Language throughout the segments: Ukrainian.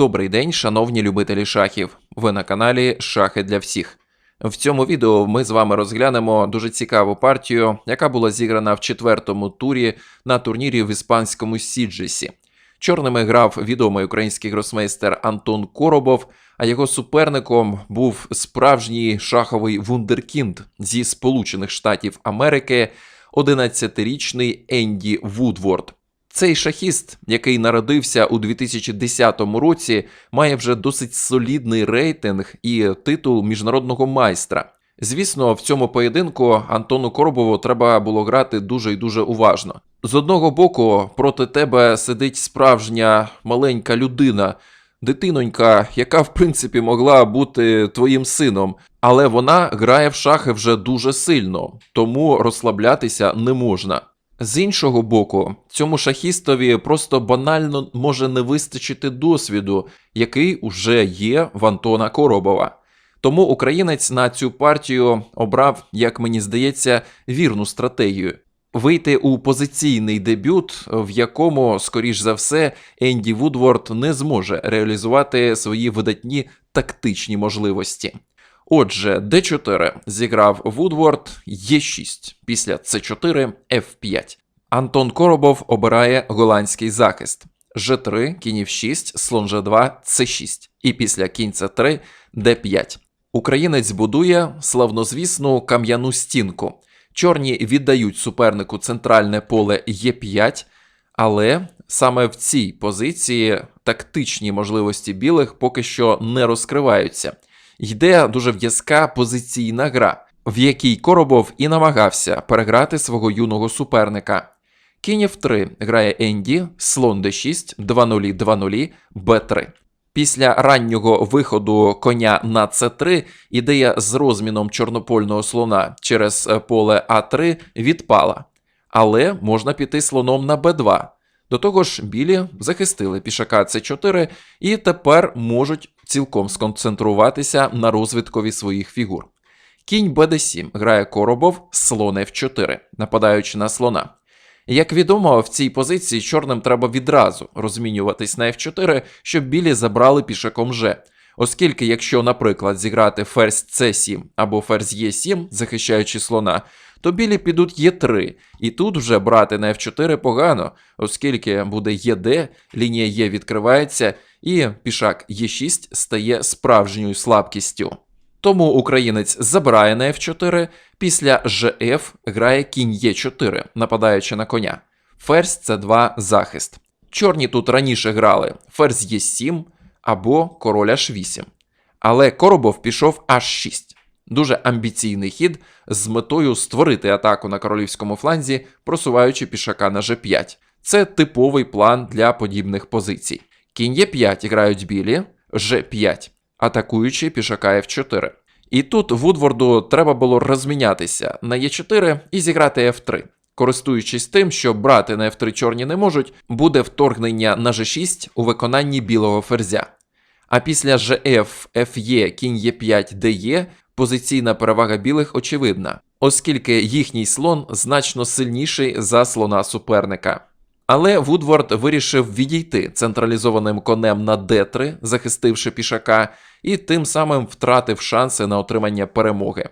Добрий день, шановні любителі шахів. Ви на каналі Шахи для всіх. В цьому відео ми з вами розглянемо дуже цікаву партію, яка була зіграна в четвертому турі на турнірі в іспанському Сіджесі. Чорними грав відомий український гросмейстер Антон Коробов, а його суперником був справжній шаховий вундеркінд зі Сполучених Штатів Америки, 11-річний Енді Вудворд. Цей шахіст, який народився у 2010 році, має вже досить солідний рейтинг і титул міжнародного майстра. Звісно, в цьому поєдинку Антону Коробову треба було грати дуже і дуже уважно. З одного боку, проти тебе сидить справжня маленька людина, дитинонька, яка в принципі могла бути твоїм сином, але вона грає в шахи вже дуже сильно, тому розслаблятися не можна. З іншого боку, цьому шахістові просто банально може не вистачити досвіду, який уже є в Антона Коробова. Тому українець на цю партію обрав, як мені здається, вірну стратегію. Вийти у позиційний дебют, в якому, скоріш за все, Енді Вудворд не зможе реалізувати свої видатні тактичні можливості. Отже, d4 зіграв Вудворд Е6, після c4 F5. Антон Коробов обирає голландський захист. G3, кінь F6, слон G2, C6. І після кінь C3 D5. Українець будує славнозвісну кам'яну стінку. Чорні віддають супернику центральне поле Е5, але саме в цій позиції тактичні можливості білих поки що не розкриваються. Йде дуже в'язка позиційна гра, в якій Коробов і намагався переграти свого юного суперника. Кінь F3 грає Енді, слон d6, 2-0, 2-0, b3. Після раннього виходу коня на c3 ідея з розміном чорнопольного слона через поле А3 відпала. Але можна піти слоном на b2. До того ж, білі захистили пішака c4 і тепер можуть цілком сконцентруватися на розвиткові своїх фігур. Кінь bd7 грає Коробов, слон f4, нападаючи на слона. Як відомо, в цій позиції чорним треба відразу розмінюватись на f4, щоб білі забрали пішаком G. Оскільки, якщо, наприклад, зіграти ферзь c7 або ферзь e7, захищаючи слона, то білі підуть Е3, і тут вже брати на F4 погано, оскільки буде ЕД, лінія Е відкривається, і пішак Е6 стає справжньою слабкістю. Тому українець забирає на F4, після GF грає кінь Е4, нападаючи на коня. Ферзь С2 захист. Чорні тут раніше грали ферзь Е7 або король H8. Але Коробов пішов H6. Дуже амбіційний хід з метою створити атаку на королівському фланзі, просуваючи пішака на G5. Це типовий план для подібних позицій. Кінь Е5 грають білі, G5, атакуючи пішака F4. І тут Вудворду треба було розмінятися на Е4 і зіграти F3. Користуючись тим, що брати на F3 чорні не можуть, буде вторгнення на G6 у виконанні білого ферзя. А після GF, FE, кінь Е5, DE позиційна перевага білих очевидна, оскільки їхній слон значно сильніший за слона суперника. Але Вудворд вирішив відійти централізованим конем на d3, захистивши пішака, і тим самим втратив шанси на отримання перемоги.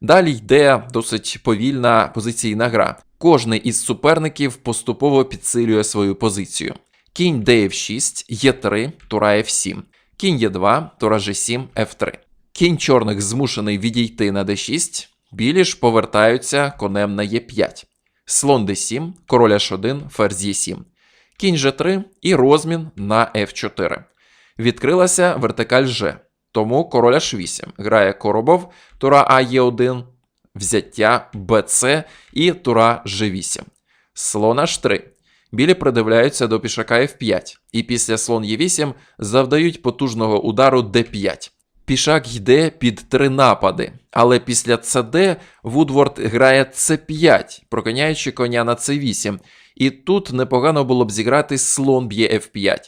Далі йде досить повільна позиційна гра. Кожний із суперників поступово підсилює свою позицію. Кінь df6, e3, тура f7, кінь e2, тура g7, f3. Кінь чорних змушений відійти на d6, білі ж повертаються конем на e5. Слон d7, король h1, ферзь e7, кінь g3 і розмін на f4. Відкрилася вертикаль G, тому король h8 грає коробов, тура А Е1, взяття БЦ і тура G8. Слон H3. Білі придивляються до пішака F5, і після слон Е8 завдають потужного удару d5. Пішак йде під три напади, але після ЦД Вудворд грає С5, проконяючи коня на С8, і тут непогано було б зіграти слон б'є F5.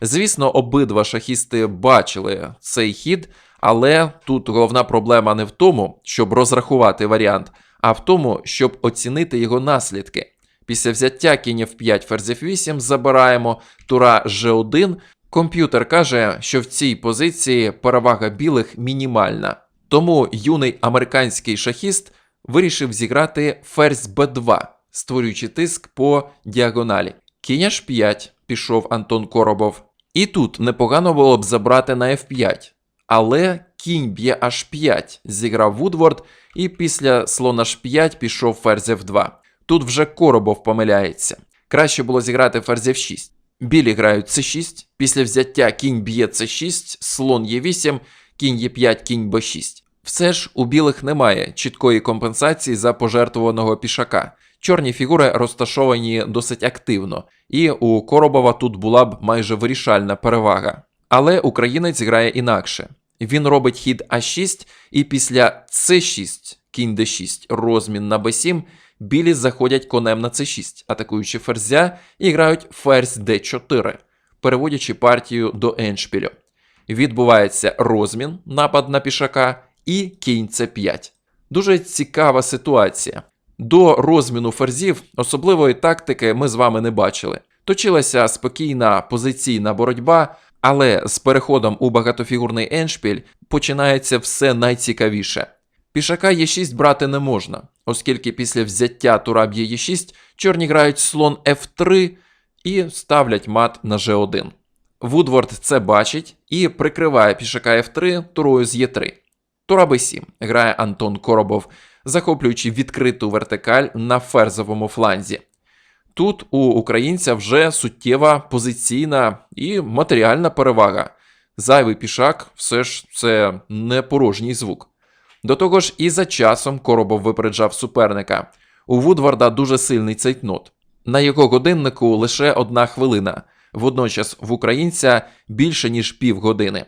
Звісно, обидва шахісти бачили цей хід, але тут головна проблема не в тому, щоб розрахувати варіант, а в тому, щоб оцінити його наслідки. Після взяття кінь F5 ферзь F8 забираємо тура G1, Комп'ютер каже, що в цій позиції перевага білих мінімальна. Тому юний американський шахіст вирішив зіграти ферзь Б2, створюючи тиск по діагоналі. Кінь H5 пішов Антон Коробов. І тут непогано було б забрати на F5. Але кінь б'є H5, зіграв Вудворд, і після слон H5 пішов ферзь F2. Тут вже Коробов помиляється. Краще було зіграти ферзь F6. Білі грають c6, після взяття кінь б'є c6, слон Е8, кінь Е5, кінь Б6. Все ж у білих немає чіткої компенсації за пожертвуваного пішака. Чорні фігури розташовані досить активно, і у Коробова тут була б майже вирішальна перевага. Але українець грає інакше. Він робить хід А6, і після С6, кінь Д6, розмін на Б7, білі заходять конем на С6, атакуючи ферзя, і грають ферзь Д4, переводячи партію до еншпілю. Відбувається розмін, напад на пішака, і кінь С5. Дуже цікава ситуація. До розміну ферзів особливої тактики ми з вами не бачили. Точилася спокійна позиційна боротьба, але з переходом у багатофігурний еншпіль починається все найцікавіше. Пішака Е6 брати не можна, оскільки після взяття тура б'є Е6 чорні грають слон F3 і ставлять мат на G1. Вудворд це бачить і прикриває пішака F3 турою з Е3. Тура Б7 грає Антон Коробов, захоплюючи відкриту вертикаль на ферзовому фланзі. Тут у українця вже суттєва позиційна і матеріальна перевага. Зайвий пішак все ж це не порожній звук. До того ж, і за часом Коробов випереджав суперника. У Вудварда дуже сильний цейтнот. На його годиннику лише одна хвилина, водночас в українця більше ніж півгодини.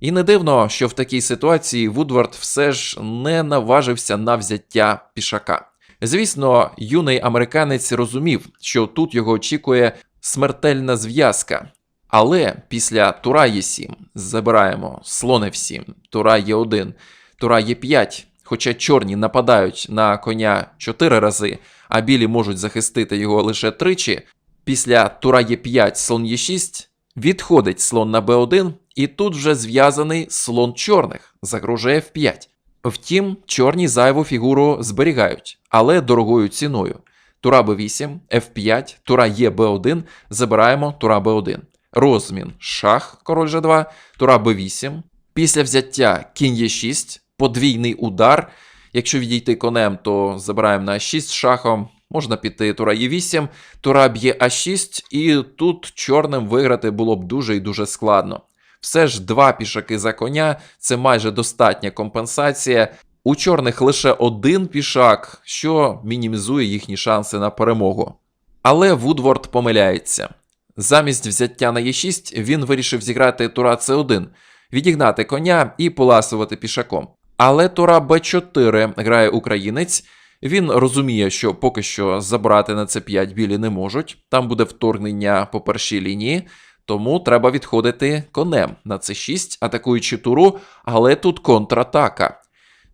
І не дивно, що в такій ситуації Вудвард все ж не наважився на взяття пішака. Звісно, юний американець розумів, що тут його очікує смертельна зв'язка. Але після тура Е7 забираємо слон F7, тура Е1, тура Е5, хоча чорні нападають на коня 4 рази, а білі можуть захистити його лише тричі. Після тура Е5, слон Е6 відходить слон на Б1, і тут вже зв'язаний слон чорних, загрожує F5. Втім, чорні зайву фігуру зберігають, але дорогою ціною. Тура Б8, F5, тура Е Б1, забираємо тура Б1. Розмін шах, король Ж2, тура Б8. Після взяття кінь Е6, подвійний удар. Якщо відійти конем, то забираємо на 6 шахом. Можна піти тура Е8, тура б'є А6, і тут чорним виграти було б дуже і дуже складно. Все ж два пішаки за коня це майже достатня компенсація. У чорних лише один пішак, що мінімізує їхні шанси на перемогу. Але Вудворд помиляється. Замість взяття на Е6 він вирішив зіграти тура С1, відігнати коня і поласувати пішаком. Але тура Б4 грає українець. Він розуміє, що поки що забрати на С5 білі не можуть, там буде вторгнення по першій лінії, тому треба відходити конем на С6, атакуючи туру, але тут контратака.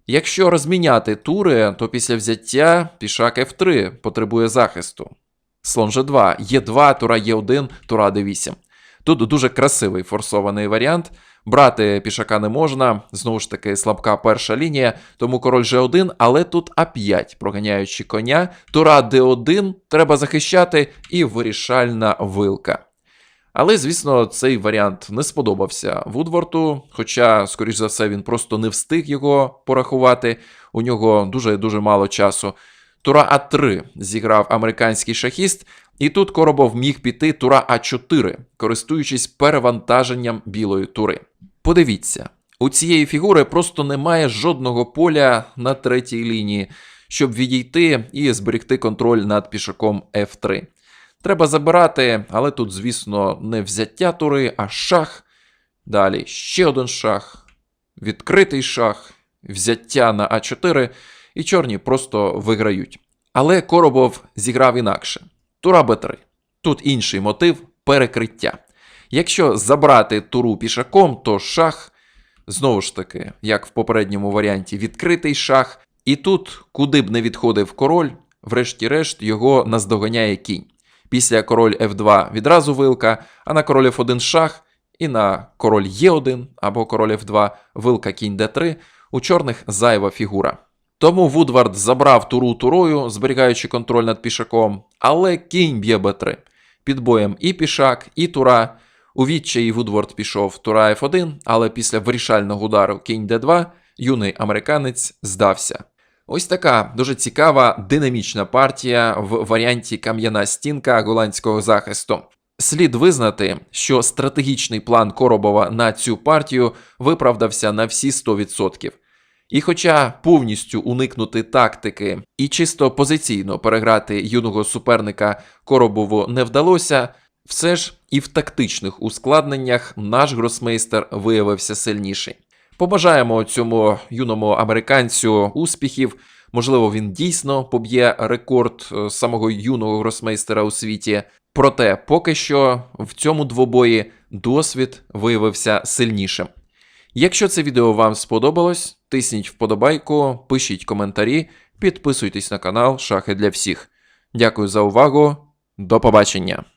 Якщо розміняти тури, то після взяття пішак F3 потребує захисту. Слон G2, Е2, тура Е1, тура Д8. Тут дуже красивий форсований варіант. Брати пішака не можна, знову ж таки, слабка перша лінія, тому король G1, але тут А5, проганяючи коня. Тура Д1 треба захищати і вирішальна вилка. Але, звісно, цей варіант не сподобався Вудворту, хоча, скоріш за все, він просто не встиг його порахувати. У нього дуже дуже мало часу. Тура А3 зіграв американський шахіст, і тут Коробов міг піти тура А4, користуючись перевантаженням білої тури. Подивіться, у цієї фігури просто немає жодного поля на третій лінії, щоб відійти і зберегти контроль над пішаком F3. Треба забирати, але тут, звісно, не взяття тури, а шах. Далі ще один шах, відкритий шах, взяття на А4, і чорні просто виграють. Але Коробов зіграв інакше. Тура Б3. Тут інший мотив перекриття. Якщо забрати туру пішаком, то шах, знову ж таки, як в попередньому варіанті, відкритий шах. І тут, куди б не відходив король, врешті-решт його наздоганяє кінь. Після король F2 відразу вилка, а на король F1 шах, і на король Е1 або король F2, вилка кінь d3, у чорних зайва фігура. Тому Вудвард забрав туру турою, зберігаючи контроль над пішаком, але кінь б'є b3. Під боєм і пішак, і тура. У відчаї Вудвард пішов тура F1, але після вирішального удару кінь d2 юний американець здався. Ось така дуже цікава динамічна партія в варіанті кам'яна стінка голландського захисту. Слід визнати, що стратегічний план Коробова на цю партію виправдався на всі 100%. І хоча повністю уникнути тактики і чисто позиційно переграти юного суперника Коробову не вдалося, все ж і в тактичних ускладненнях наш гросмейстер виявився сильніший. Побажаємо цьому юному американцю успіхів. Можливо, він дійсно поб'є рекорд е, самого юного гросмейстера у світі. Проте, поки що в цьому двобої досвід виявився сильнішим. Якщо це відео вам сподобалось, тисніть вподобайку, пишіть коментарі, підписуйтесь на канал Шахи для всіх. Дякую за увагу. До побачення!